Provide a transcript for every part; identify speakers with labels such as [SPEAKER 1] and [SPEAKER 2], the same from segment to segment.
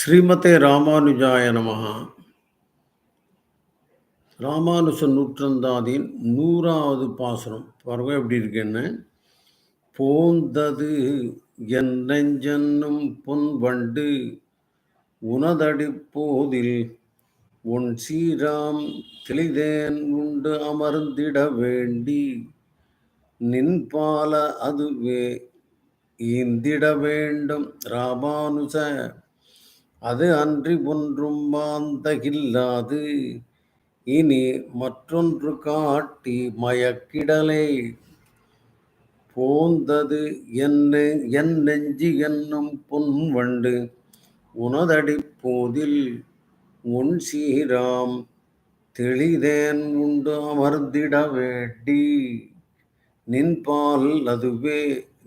[SPEAKER 1] ஸ்ரீமதே ராமானுஜாய நமகா ராமானுஜ நூற்றந்தாதியின் நூறாவது பாசுரம். பாருங்க எப்படி இருக்குன்னு போந்தது என் நெஞ்சன்னும் பொன் வண்டு உனதடி போதில் உன் சீராம் தெளிதேன் உண்டு அமர்ந்திட வேண்டி நின்பால அதுவே ஈந்திட வேண்டும் ராமானுஜ. அது அன்றி ஒன்றும் மாந்தகில்லாது. இனி மற்றொன்று காட்டி மயக்கிடலை. போந்தது என்ன என் நெஞ்சு என்னும் பொன் வண்டு உனதடி போதில் உன் சீராம் தெளிதேன் உண்டு அமர்ந்திட வேண்டி நின்பால் அதுவே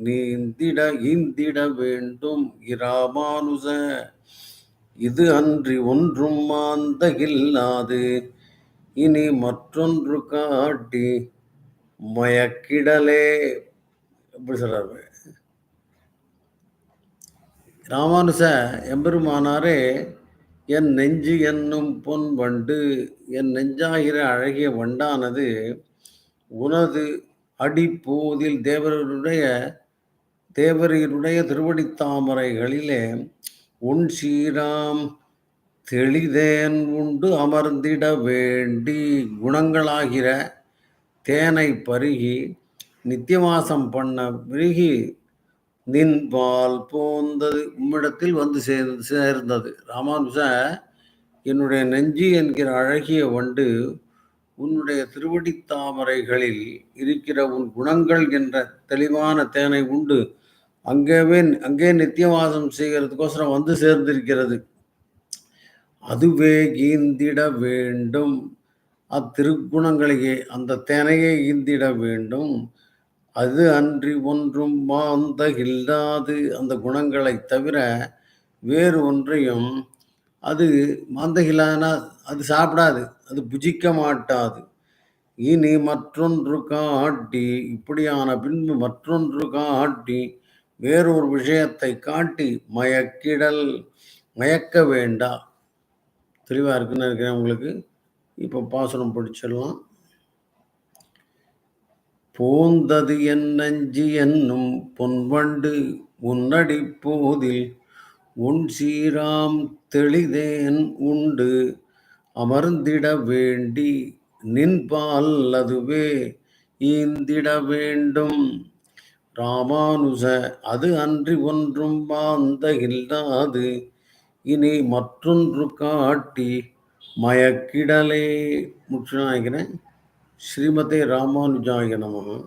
[SPEAKER 1] நீந்திட ஈந்திட வேண்டும் இராமானுச. இது அன்றி ஒன்றும் மாந்தகில்லாது. இனி மற்றொன்று காட்டி மயக்கிடலே. எப்படி சொல்றாரு? ராமானுச எம்பெருமானாரே என் நெஞ்சு என்னும் பொன் வண்டு என் நெஞ்சாகிற அழகிய வண்டானது உனது அடிப்போதில் தேவருடைய தேவரீருடைய திருவடித்தாமரைகளிலே உன் சீராம் தெளிதேன் உண்டு அமர்ந்திட வேண்டி குணங்களாகிற தேனை பருகி நித்தியவாசம் பண்ண பிருகி நின் பால் போந்தது உம்மிடத்தில் வந்து சேர்ந்து சேர்ந்தது. ராமானுஜ என்னுடைய நெஞ்சு என்கிற அழகிய வண்டு உன்னுடைய திருவடித்தாமரைகளில் இருக்கிற உன் குணங்கள் என்ற தெளிவான தேனை உண்டு அங்கேவே அங்கே நித்தியவாசம் செய்கிறதுக்கோசரம் வந்து சேர்ந்திருக்கிறது. அதுவே ஈந்திட வேண்டும். அத்திருக்குணங்களையே அந்த தேனையே ஈந்திட வேண்டும். அது அன்றி ஒன்றும் மாந்த இல்லாது அந்த குணங்களை தவிர வேறு ஒன்றையும் அது மாந்தகிலானா அது சாப்பிடாது. அது புஜிக்க மாட்டாது. இனி மற்றொன்று காட்டி இப்படியான பின்பு மற்றொன்று காட்டி வேறொரு விஷயத்தை காட்டி மயக்கிடல் மயக்க வேண்டா. தெளிவாக இருக்குன்னு நினைக்கிறேன் உங்களுக்கு. இப்போ பாசனம் பிடிச்சிடலாம். போந்தது என் நஞ்சு என்னும் பொன்வண்டு உன்னடி போதில் உன் சீராம் தெளிதேன் உண்டு. அமர்ந்திட வேண்டி நின்பால் அதுவே ஈந்திட வேண்டும். ராமானுஜ அது அன்றி ஒன்றும் பாந்த இல்லாது இனி மற்றொன்று காட்டி மயக்கிடலே. முற்று நினைக்கிறேன் ஸ்ரீமதே ராமானுஜாய நமகம்